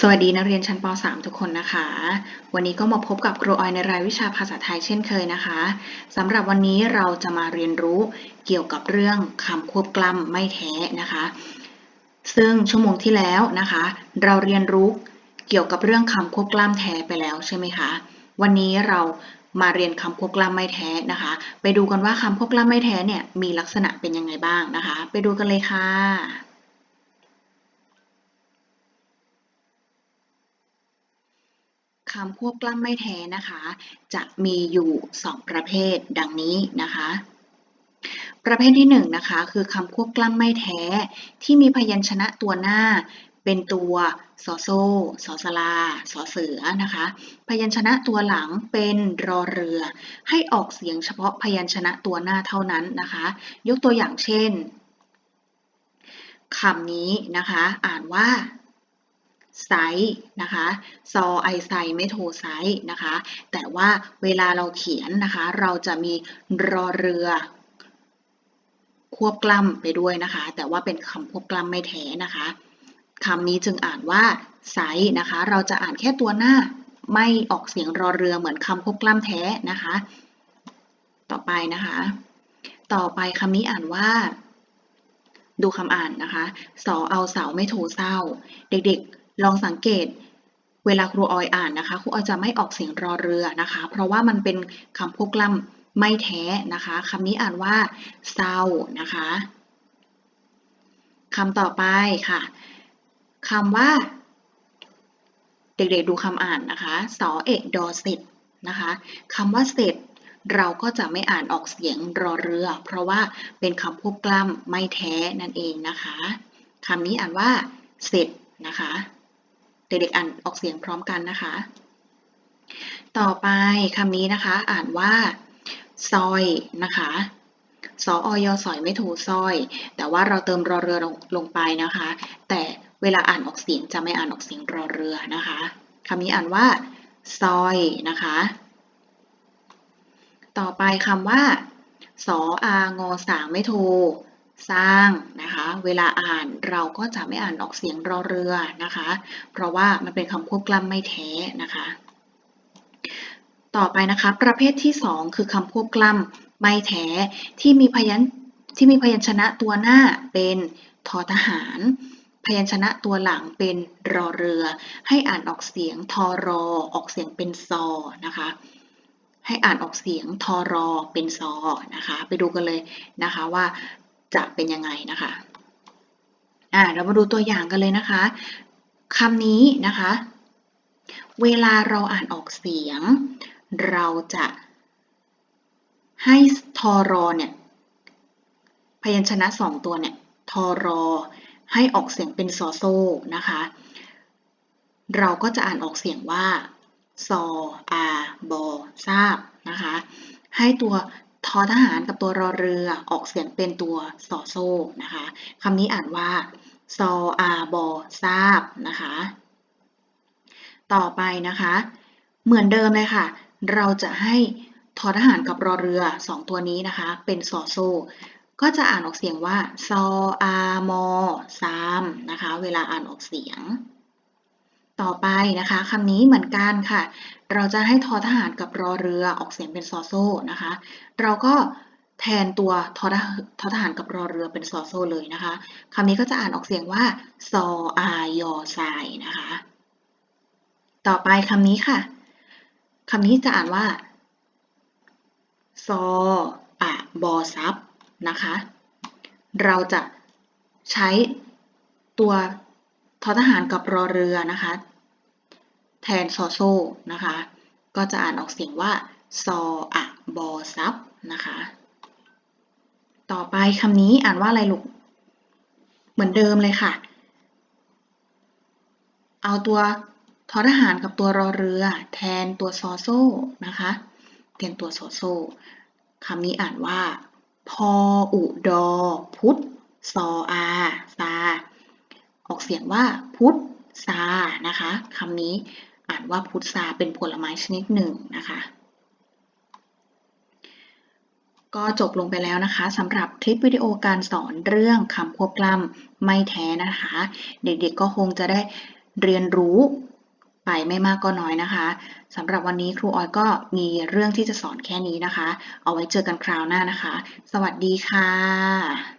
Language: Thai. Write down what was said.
สวัสดีนักเรียนชั้นป .3 ทุกคนนะคะ วันนี้ก็มาพบกับครูออยในรายวิชาภาษาไทยเช่นเคยนะคะสำหรับวันนี้เราจะมาเรียนรู้เกี่ยวกับเรื่องคำควบกล้ำไม่แท้นะคะ ซึ่งชั่วโมงที่แล้วนะคะ เราเรียนรู้เกี่ยวกับเรื่องคำควบกล้ำแท้ไปแล้วใช่ไหมคะ วันนี้เรามาเรียนคำควบกล้ำไม่แท้นะคะ ไปดูกันว่าคำควบกล้ำไม่แท้เนี่ยมีลักษณะเป็นยังไงบ้างนะคะ ไปดูกันเลยค่ะ คำควบกล้ำไม่แท้นะคะ จะมีอยู่ 2 ประเภทดังนี้นะคะ ประเภทที่1นงนะคะคือคำควบกล้ำไม่แท้ ที่มีพยัญชนะตัวหน้าเป็นตัวสอโซสอสลาสอเสือนะคะ พยัญชนะตัวหลังเป็นรอเรือ ให้ออกเสียงเฉพาะพยัญชนะตัวหน้าเท่านั้นนะคะ ยกตัวอย่างเช่นคำนี้นะคะ อ่านว่า ไซนะคะซอไอไซไม่โทไซนะคะ แต่ว่าเวลาเราเขียนนะคะ เราจะมีรอเรือ ควบกล้ำไปด้วยนะคะ แต่ว่าเป็นคำควบกล้ำไม่แท้นะคะคำนี้จึงอ่านว่าไซนะคะ เราจะอ่านแค่ตัวหน้าไม่ออกเสียงรอเรือเหมือนคำควบกล้ำแท้นะคะ ต่อไปนะคะ ต่อไปคำนี้อ่านว่าดูคำอ่านนะคะ สอเอาเสาไม่โทเศร้า เด็กๆ ลองสังเกตเวลาครูออยอ่านนะคะครูออยจะไม่ออกเสียงรอเรือนะคะ เพราะว่ามันเป็นคำพวกล่ำไม่แท้นะคะคำนี้อ่านว่าเศร้านะคะคำต่อไปค่ะคำว่า เด็กๆดูคำอ่านนะคะสอเอกดอเสร็จนะคะคำว่าเสร็จเราก็จะไม่อ่านออกเสียงรอเรือ เพราะว่าเป็นคำพวกกล้ำไม่แท้นั่นเองนะคะคำนี้อ่านว่าเสร็จนะคะ เด็กๆอ่านออกเสียงพร้อมกันนะคะ ต่อไปคำนี้นะคะ อ่านว่าซอยนะคะสออยสอยไม่ถูซอย แต่ว่าเราเติมรอเรือลงลงไปนะคะ แต่เวลาอ่านออกเสียงจะไม่อ่านออกเสียงรอเรือนะคะคำนี้อ่านว่าซอยนะคะ ต่อไปคำว่าสออางอสางไม่โท สร้างนะคะ เวลาอ่านเราก็จะไม่อ่านออกเสียงรอเรือนะคะ เพราะว่ามันเป็นคำควบกล้ำไม่แท้นะคะ ต่อไปนะคะ ประเภทที่ 2 คือคำควบกล้ำไม่แท้ที่มีพยัญที่มีพยัญชนะตัวหน้าเป็นทอทหาร พยัญชนะตัวหลังเป็นรอเรือ ให้อ่านออกเสียงทอรอ ออกเสียงเป็นซอนะคะให้อ่านออกเสียงทอรอเป็นซอนะคะ ไปดูกันเลยนะคะว่า จะเป็นยังไงนะคะอ่าเรามาดูตัวอย่างกันเลยนะคะคำนี้นะคะ เวลาเราอ่านออกเสียง เราจะให้ทอรอเนี่ยพยัญชนะสองตัวเนี่ยทอรอให้ออกเสียงเป็นซอโซนะคะ เราก็จะอ่านออกเสียงว่าซออาบอทราบนะคะ ให้ตัว ทอทหารกับตัวรอเรือออกเสียงเป็นตัวสอโซ่นะคะคำนี้อ่านว่าซออาบอทราบนะคะ ต่อไปนะคะ เหมือนเดิมเลยค่ะ เราจะให้ทอทหารกับรอเรือสองตัวนี้นะคะ เป็นสอโซก็จะอ่านออกเสียงว่าซออามอซามนะคะ เวลาอ่านออกเสียง ต่อไปนะคะคำนี้เหมือนกันค่ะ เราจะให้ทอทหารกับรอเรือออกเสียงเป็นซอโซ่นะคะ เราก็แทนตัวทอทอทหารกับรอเรือเป็นซอโซ่เลยนะคะคำนี้ก็จะอ่านออกเสียงว่าซออายอไซนะคะ ต่อไปคำนี้ค่ะคำนี้จะอ่านว่าซออะบอซับนะคะ เราจะใช้ตัว ทอทหารกับรอเรือนะคะ แทนซอโซนะคะ ก็จะอ่านออกเสียงว่าซออะบอซับนะคะ ต่อไปคำนี้อ่านว่าอะไรลูก เหมือนเดิมเลยค่ะ เอาตัวทอทหารกับตัวรอเรือ แทนตัวซอโซนะคะแทนตัวซอโซคำนี้อ่านว่า พออุดอ พุทธซออาซาอ อกเสียงว่าพุทซานะคะคำนี้อ่านว่าพุทซาเป็นผลไม้ชนิดหนึ่งนะคะ ก็จบลงไปแล้วนะคะสำหรับคลิปวิดีโอการสอนเรื่องคำควบกล้ำไม่แท้นะคะ เด็กๆก็คงจะได้เรียนรู้ไปไม่มากก็น้อยนะคะสำหรับวันนี้ครูออยก็มีเรื่องที่จะสอนแค่นี้นะคะ เอาไว้เจอกันคราวหน้านะคะ สวัสดีค่ะ